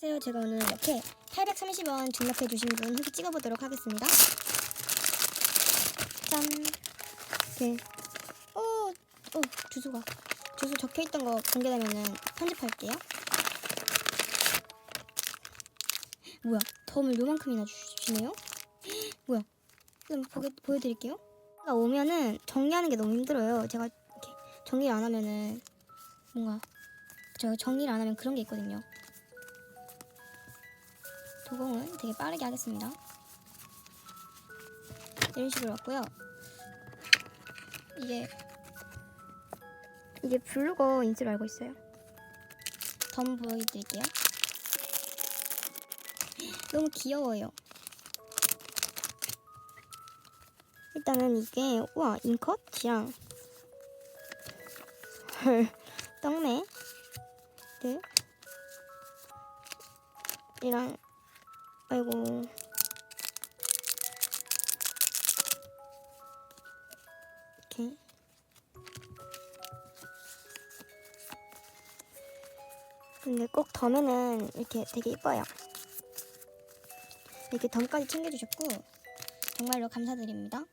안녕하세요. 제가 오늘 이렇게 830원 중납해 주신 분 후기 찍어보도록 하겠습니다. 짠. 이렇게. 오, 오, 주소가. 주소 적혀있던 거 공개되면은 편집할게요. 뭐야, 덤을 요만큼이나 주시네요? 뭐야, 좀 보게, 보여드릴게요. 제가 오면은 정리하는 게 너무 힘들어요. 제가 이렇게 정리를 안 하면은 뭔가, 저 정리를 안 하면 그런 게 있거든요. 도공은 되게 빠르게 하겠습니다. 이런 식으로 왔고요. 이게 이게 블루거인 줄 알고 있어요. 덤 보여드릴게요. 너무 귀여워요. 일단은 이게 우와 인컷이랑 헐 떡메 드 이랑 아이고. 이렇게. 근데 꼭 덤에는 이렇게 되게 이뻐요. 이렇게 덤까지 챙겨주셨고 정말로 감사드립니다